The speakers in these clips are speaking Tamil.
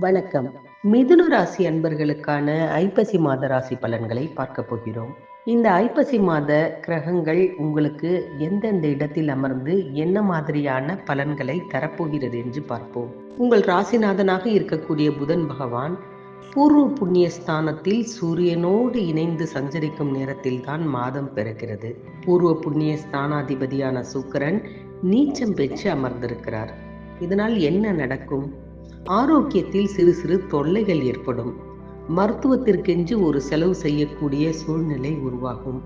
வணக்கம். மிதுன ராசி அன்பர்களுக்கான ஐப்பசி மாத ராசி பலன்களை பார்க்க போகிறோம். இந்த ஐப்பசி மாத கிரகங்கள் உங்களுக்கு எந்தெந்த இடத்தில் அமர்ந்து என்ன மாதிரியான பலன்களை தரப்போகிறது என்று பார்ப்போம். உங்கள் ராசிநாதனாக இருக்கக்கூடிய புதன் பகவான் பூர்வ புண்ணிய ஸ்தானத்தில் சூரியனோடு இணைந்து சஞ்சரிக்கும் நேரத்தில் தான் மாதம் பிறக்கிறது. பூர்வ புண்ணிய ஸ்தானாதிபதியான சுக்கிரன் நீச்சம் பெற்று அமர்ந்திருக்கிறார். இதனால் என்ன நடக்கும்? ஆரோக்கியத்தில் சிறு சிறு தொல்லைகள் ஏற்படும். மருத்துவத்திற்கென்று ஒரு செலவு செய்யக்கூடிய சூழ்நிலை உருவாகும்.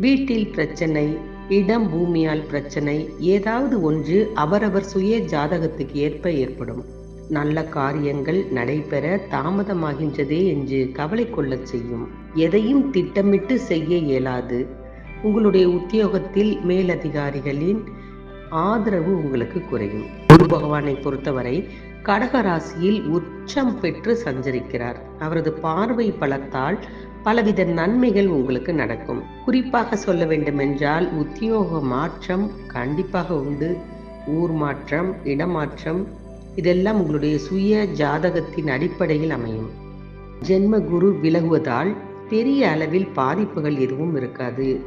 வீட்டில் பிரச்சனை இடம் பூமியால் பிரச்சனை ஏதாவது ஒன்று அவரவர் சுய ஜாதகத்துக்கு ஏற்ப ஏற்படும். நல்ல காரியங்கள் நடைபெற தாமதமாகின்றதே என்று கவலை கொள்ளச் செய்யும். எதையும் திட்டமிட்டு செய்ய இயலாது. உங்களுடைய உத்தியோகத்தில் மேலதிகாரிகளின் ஆதரவு உங்களுக்கு குறையும். குரு பகவானை பொறுத்தவரை கடக ராசியில் உச்சம் பெற்று சஞ்சரிக்கிறார். அவரது பார்வை பலத்தால் பலவித நன்மைகள் உங்களுக்கு நடக்கும். குறிப்பாக சொல்ல வேண்டுமென்றால் உத்தியோக மாற்றம் கண்டிப்பாக உண்டு. ஊர் மாற்றம் இடமாற்றம் இதெல்லாம் உங்களுடைய சுய ஜாதகத்தின் அடிப்படையில் அமையும். ஜென்ம குரு விலகுவதால் பெரிய அளவில் பாதிப்புகள் எதுவும் இருக்காது.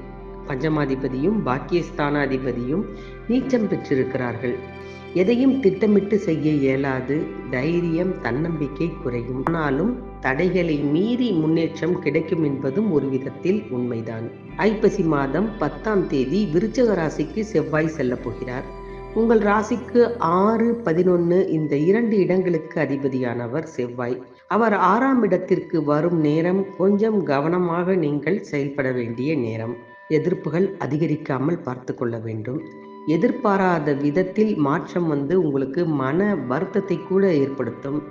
பஞ்சமாதிபதியும் பாக்கியஸ்தானாதிபதியும் நீச்சம் பெற்றிருக்கிறார்கள். எதையும் திட்டமிட்டு செய்ய இயலாது. தைரியம் தன்னம்பிக்கை குறையும். ஆனாலும் தடைகளை மீறி முன்னேற்றம் கிடைக்கும் என்பதும் ஒரு விதத்தில் உண்மைதான். ஐப்பசி மாதம் பத்தாம் தேதி விருச்சக ராசிக்கு செவ்வாய் செல்ல போகிறார். உங்கள் ராசிக்கு ஆறு பதினொன்று இந்த இரண்டு இடங்களுக்கு அதிபதியானவர் செவ்வாய். அவர் ஆறாம் இடத்திற்கு வரும் நேரம் கொஞ்சம் கவனமாக நீங்கள் செயல்பட வேண்டிய நேரம். எதிர்ப்புகள் அதிகரிக்காமல் பார்த்து கொள்ள வேண்டும். எதிர்பாராத விதத்தில் மாற்றம் வந்து உங்களுக்கு மன வருத்தத்தை கூட ஏற்படுத்தும்.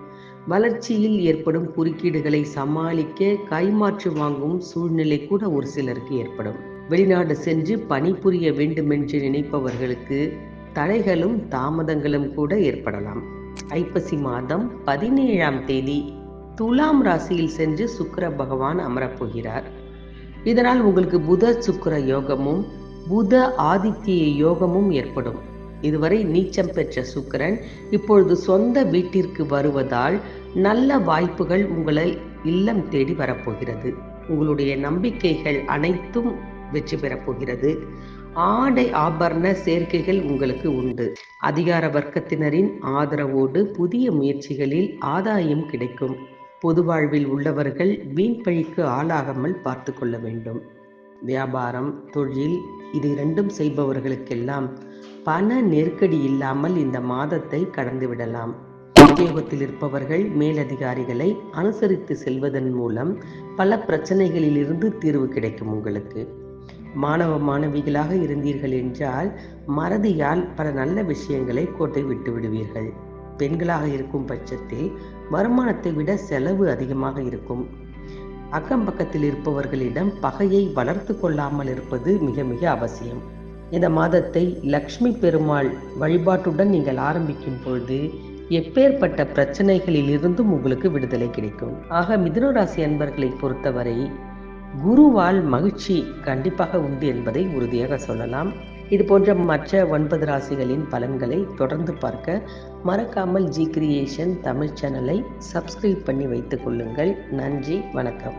வளர்ச்சியில் ஏற்படும் குறுக்கீடுகளை சமாளிக்க கைமாற்று வாங்கும் சூழ்நிலை கூட ஒரு சிலருக்கு ஏற்படும். வெளிநாடு சென்று பணிபுரிய வேண்டுமென்று நினைப்பவர்களுக்கு தடைகளும் தாமதங்களும் கூட ஏற்படலாம். ஐப்பசி மாதம் பதினேழாம் தேதி துலாம் ராசியில் சென்று சுக்கர பகவான் அமரப்போகிறார் இதனால் உங்களுக்கு புத சுக்கர யோகமும் புத ஆதித்ய யோகமும் ஏற்படும். இதுவரை நீச்சம் பெற்ற சுக்கரன் இப்பொழுது சொந்த வீட்டிற்கு வருவதால் நல்ல வாய்ப்புகள் உங்களை இல்லம் தேடி வரப்போகிறது. உங்களுடைய நம்பிக்கைகள் அனைத்தும் வெற்றி பெறப்போகிறது. ஆடை ஆபரண சேர்க்கைகள் உங்களுக்கு உண்டு. அதிகார வர்க்கத்தினரின் ஆதரவோடு புதிய முயற்சிகளில் ஆதாயம் கிடைக்கும். பொது வாழ்வில் உள்ளவர்கள் வீண் பழிக்கு ஆளாகாமல் பார்த்து கொள்ள வேண்டும். வியாபாரம் தொழில் இது இரண்டும் செய்பவர்களுக்கெல்லாம் பண நெருக்கடி இல்லாமல் இந்த மாதத்தை கடந்து விடலாம். உத்தியோகத்தில் இருப்பவர்கள் மேலதிகாரிகளை அனுசரித்து செல்வதன் மூலம் பல பிரச்சனைகளில் இருந்து தீர்வு கிடைக்கும் உங்களுக்கு. மாணவ மாணவிகளாக இருந்தீர்கள் என்றால் மறதியால் பல நல்ல விஷயங்களை கோட்டை விட்டு விடுவீர்கள். பெண்களாக இருக்கும் பட்சத்தில் வருமானத்தை விட செலவு அதிகமாக இருக்கும். அக்கம் பக்கத்தில் இருப்பவர்களிடம் பகையை வளர்த்து கொள்ளாமல் இருப்பது மிக மிக அவசியம். இந்த மாதத்தை லக்ஷ்மி பெருமாள் வழிபாட்டுடன் நீங்கள் ஆரம்பிக்கும் பொழுது எப்பேற்பட்ட பிரச்சனைகளில் இருந்தும் உங்களுக்கு விடுதலை கிடைக்கும். ஆக மிதுனராசி அன்பர்களை பொறுத்தவரை குருவால் மகிழ்ச்சி கண்டிப்பாக உண்டு என்பதை உறுதியாக சொல்லலாம். இது போன்ற மற்ற ஒன்பது ராசிகளின் பலன்களை தொடர்ந்து பார்க்க மறக்காமல் ஜி கிரியேஷன் தமிழ் சேனலை சப்ஸ்கிரைப் பண்ணி வைத்துக் கொள்ளுங்கள். நன்றி வணக்கம்.